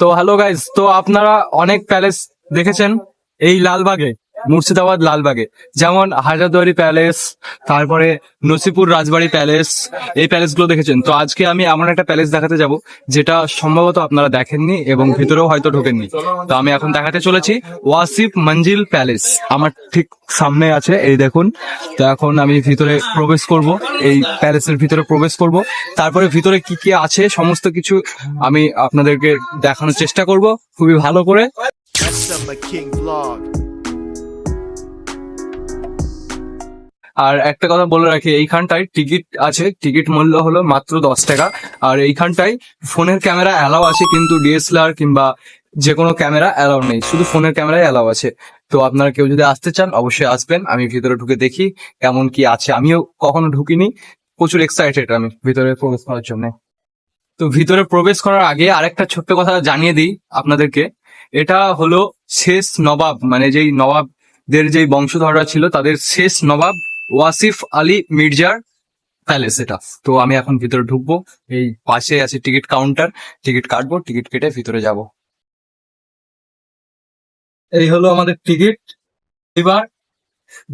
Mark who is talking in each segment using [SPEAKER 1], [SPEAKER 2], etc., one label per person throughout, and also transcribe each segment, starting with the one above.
[SPEAKER 1] তো hello guys তো আপনারা অনেক প্যালেস দেখেছেন এই লালবাগে। মুর্শিদাবাদ লালবাগে। যেমন হাজারদুয়ারি প্যালেস, তারপরে নসিপুর রাজবাড়ি প্যালেস, এই প্যালেসগুলো দেখেছেন। তো আজকে আমি এমন একটা প্যালেস দেখাতে যাব, যেটা সম্ভবত আপনারা দেখেননি এবং ভিতরেও হয়তো ঢোকেননি। তো আমি এখন দেখাতে চলেছি ওয়াসিফ মঞ্জিল প্যালেস। আমার ঠিক সামনে আছে, এই দেখুন। তো এখন আমি ভিতরে প্রবেশ করব, এই প্যালেসের ভিতরে প্রবেশ করব। তারপরে ভিতরে কি কি আছে, সমস্ত কিছু আমি আপনাদেরকে দেখানোর চেষ্টা করব, খুবই ভালো করে। আর একটা কথা বলে রাখি, এইখানটায় টিকিট আছে, টিকিট মূল্য হলো মাত্র দশ টাকা। আর এইখানটায় ফোনের ক্যামেরা অ্যালাউ আছে কিন্তু ডিএসএলআর কিংবা যে কোনো ক্যামেরা অ্যালাউ নেই, শুধু ফোনের ক্যামেরাই অ্যালাউ আছে। তো আপনারা কেউ যদি আসতে চান, অবশ্যই আসবেন, আমি ভিতরে ঢুকে দেখি কেমন কি আছে। আমিও কখনো ঢুকিনি, প্রচুর এক্সাইটেড আমি ভিতরে প্রবেশ করার জন্য। তো ভিতরে প্রবেশ করার আগে আরেকটা ছোট্ট কথা জানিয়ে দিই আপনাদেরকে। এটা হলো শেষ নবাব মানে যেই নবাবদের যেই বংশধররা ছিল, তাদের শেষ নবাব ওয়াসিফ আলী মির্জার প্যালেস এটা। তো আমি এখন ভিতরে ঢুকবো। এই পাশে আছে টিকিট কাউন্টার টিকিট কাটবো, টিকিট কেটে ভিতরে যাব। এই হলো আমাদের টিকিট। এবার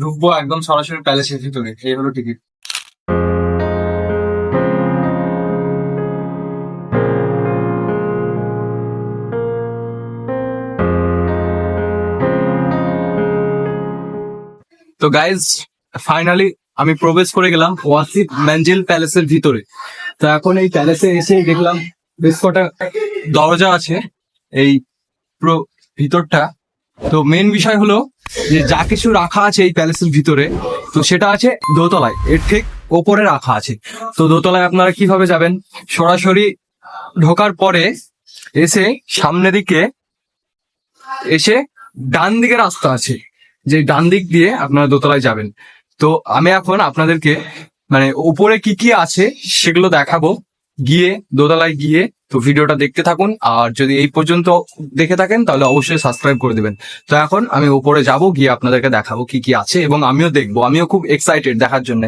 [SPEAKER 1] ঢুকবো একদম সরাসরি প্যালেসের ভিতরে। এই হলো টিকিট। তো গাইজ ফাইনালি আমি প্রবেশ করে গেলাম ওয়াসিফ ম্যাঞ্জেল প্যালেসের ভিতরে। তো এখন এই প্যালেসে এসে দেখলাম বেশ কটা দরজা আছে এই ভিতরটা। তো মেন বিষয় হলো যে যা কিছু রাখা আছে এই প্যালেসের ভিতরে, তো সেটা আছে দোতলায়। এর ঠিক ওপরে রাখা আছে। তো দোতলায় আপনারা কীভাবে যাবেন? সরাসরি ঢোকার পরে এসে সামনে দিকে এসে ডান দিকে রাস্তা আছে। যে ডান দিক দিয়ে আপনারা দোতলায় যাবেন। তো আমি এখন আপনাদেরকে মানে উপরে কি কি আছে সেগুলো দেখাবো। গিয়ে, দোতলায় গিয়ে তো ভিডিওটা দেখতে থাকুন। আর যদি এই পর্যন্ত দেখে থাকেন, তাহলে অবশ্যই সাবস্ক্রাইব করে দেবেন। তো এখন আমি উপরে যাব, গিয়ে আপনাদেরকে দেখাবো কি কি আছে এবং আমিও দেখব। আমিও খুব এক্সাইটেড দেখার জন্য।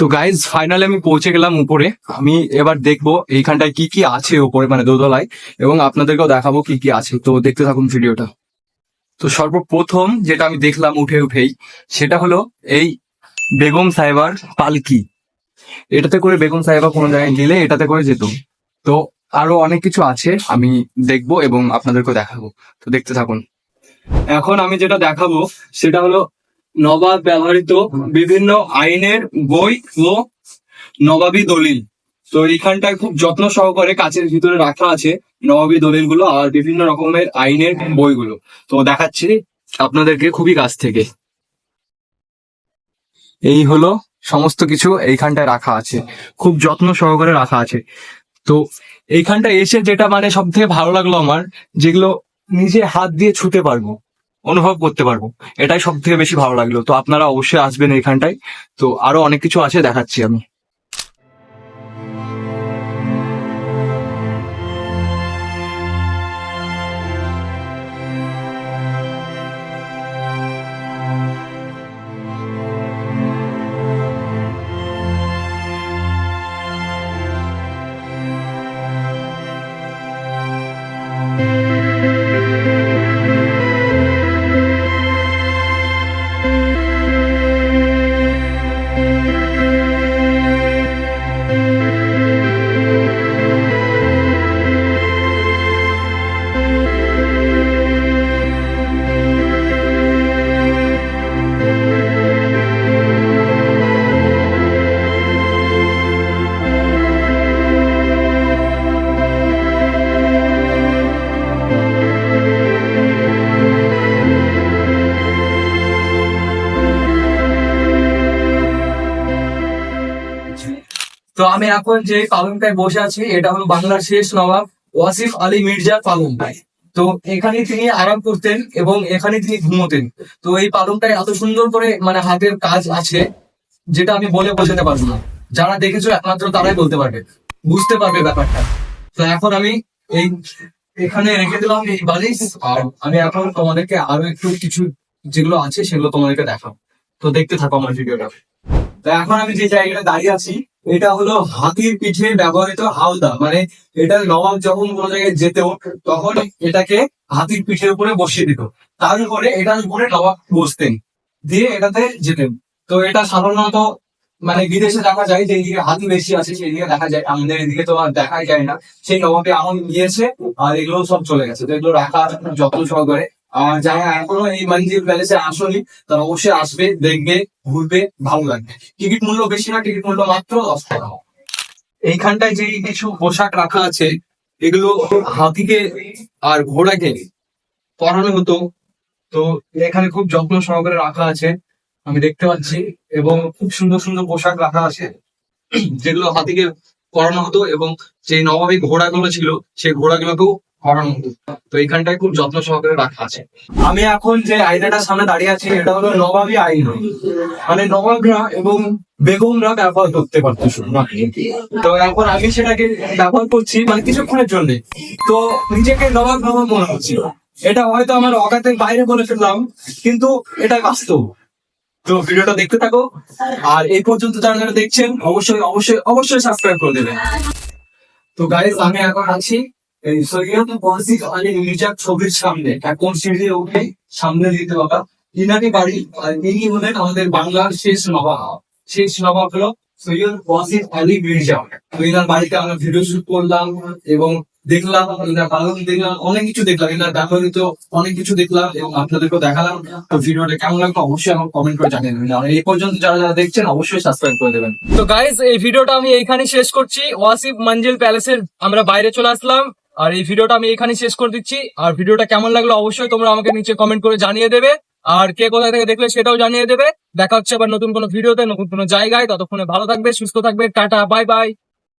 [SPEAKER 1] তো গাইজ ফাইনালি আমি পৌঁছে গেলাম উপরে। আমি এবার দেখব এইখানটায় কি কি আছে উপরে মানে দোতলায়, এবং আপনাদেরকেও দেখাবো কি কি আছে। তো দেখতে থাকুন ভিডিওটা। তো সর্বপ্রথম যেটা আমি দেখলাম উঠে উঠেই, সেটা হলো এই বেগম সাহেবার পালকি। এটাতে করে বেগম সাহেবা কোনো জায়গায় গেলে এটাতে করে যেত। তো আরও অনেক কিছু আছে, আমি দেখব এবং আপনাদেরকে দেখাবো। তো দেখতে থাকুন। এখন আমি যেটা দেখাবো, সেটা হলো নবাব ব্যবহৃত বিভিন্ন আইনের বই ও নবাবী দলিল। তো এইখানটায় খুব যত্ন সহকারে কাচের ভিতরে রাখা আছে নবাবী দলিলগুলো আর বিভিন্ন রকমের আইনের বইগুলো। তো দেখাচ্ছি আপনাদেরকে খুবই কাছ থেকে। এই হলো সমস্ত কিছু এইখানটায় রাখা আছে। খুব যত্ন সহকারে রাখা আছে। তো এইখানটা এসে যেটা মানে সব থেকে ভালো লাগল আমার, যেগুলো নিজে হাত দিয়ে ছুতে পারব। অনুভব করতে পারব। এটাই সব থেকে বেশি ভালো লাগল। তো আপনারা অবশ্যই আসবেন এইখানটায় তো আরও অনেক কিছু আছে দেখাচ্ছি আমি। তো আমি এখন যে পালনটায় বসে আছি, এটা হলো বাংলার শেষ নবাব ওয়াসিফ আলী মির্জা পালন তো এখানে তিনি আরাম করতেন এবং এখানে তিনি ঘুমোতেন। তো এই পালনটায় এত সুন্দর করে মানে হাতের কাজ আছে, যেটা আমি বলে বোঝাতে পারব না। যারা দেখেছ একমাত্র তারাই বলতে পারবে, বুঝতে পারবে ব্যাপারটা। তো এখন আমি এই, এখানে রেখে দিলাম এই বালিশ, আর আমি এখন তোমাদেরকে আরও একটু কিছু যেগুলো আছে সেগুলো তোমাদেরকে দেখাবো। তো দেখতে থাকো আমার ভিডিওটা। তো এখন আমি যে জায়গাটা দাঁড়িয়ে আছি এটা হলো হাতির পিঠে ব্যবহৃত হাওদা মানে এটা নবাব যখন কোনো জায়গায় যেত, তখন এটাকে হাতির পিঠের উপরে বসিয়ে দিত। তার উপরে এটার উপরে নবাব বসতেন। দিয়ে এটাতে যেতেন। তো এটা সাধারণত মানে বিদেশে দেখা যায় যে এইদিকে হাতি বেশি আছে সেই দিকে দেখা যায়। আমাদের এদিকে তো আর দেখাই যায় না। সেই নবাবে আমল নিয়েছে আর এগুলো সব চলে গেছে। তো এগুলো রাখা যত্ন সহকারে আর যারা এখনও এই মঞ্জিল প্যালেসে আসনি, তারা অবশ্যই আসবে, দেখবে, ঘুরবে, ভালো লাগবে। টিকিট মূল্য বেশি না, টিকিট মূল্য মাত্র দশ টাকা। এইখানটায় যে কিছু পোশাক রাখা আছে, এগুলো হাতিকে আর ঘোড়াকে পরানো হতো। তো এখানে খুব যত্ন সহকারে রাখা আছে, আমি দেখতে পাচ্ছি, এবং খুব সুন্দর সুন্দর পোশাক রাখা আছে, যেগুলো হাতিকে পরানো হতো, এবং যে নবাবী ঘোড়াগুলো ছিল, সেই ঘোড়াগুলোকেও তো এইখানটায় খুব যত্ন সহকারে রাখা আছে। আমি এখন যে আয়নাটার সামনে দাঁড়িয়ে আছি, এটা হলো নবাবী আইন মানে নবাবরা এবং বেগমরা ব্যবহার করতে পারতো তো এখন আমি সেটাকে ব্যবহার করছি মানে কিছুক্ষণের জন্য। তো নিজেকে নবাব নবাব মনে হচ্ছিল এটা হয়তো আমার অগাতের বাইরে বলে ফেললাম, কিন্তু এটা বাস্তব। তো ভিডিওটা দেখতে থাকো, আর এই পর্যন্ত যারা যারা দেখছেন, অবশ্যই অবশ্যই অবশ্যই সাবস্ক্রাইব করে দেবেন তো গাইজ আমি এখন আছি এই সৈয়দ ওয়াসিফ আলী মির্জার ছবির সামনে। এখন সিঁড়ি উঠে সামনে দিতে বাবা ইনারি বাড়ি ইনি হলেন আমাদের বাংলার শেষ নবাব। শেষ নবাব হলো সৈয়দ ওয়াসিফ আলী মির্জা। ইনার বাড়িতে আমরা ভিডিও শুট করলাম এবং দেখলাম, ইনার পালন দেখলাম, অনেক কিছু দেখলাম। ইনার ব্যবহৃত অনেক কিছু দেখলাম এবং আপনাদেরকেও দেখালাম। তো ভিডিওটা কেমন লাগল অবশ্যই আমাকে কমেন্ট করে জানিয়ে দেবেন। এই পর্যন্ত যারা যারা দেখছেন, অবশ্যই সাবস্ক্রাইব করে দেবেন।
[SPEAKER 2] তো গাইজ এই ভিডিওটা আমি এইখানে শেষ করছি। ওয়াসিফ মঞ্জিল প্যালেসের আমরা বাইরে চলে আসলাম। আর এই ভিডিওটা আমি এখানে শেষ করে দিচ্ছি। আর ভিডিওটা কেমন লাগল অবশ্যই তোমরা আমাকে নিচে কমেন্ট করে জানিয়ে দেবে। আর কে কোথায় থেকে দেখলে সেটাও জানিয়ে দেবে। দেখা হচ্ছে আবার নতুন কোনো ভিডিওতে, নতুন কোনো জায়গায়। ততক্ষণে ভালো থাকবে, সুস্থ থাকবে। Tata bye bye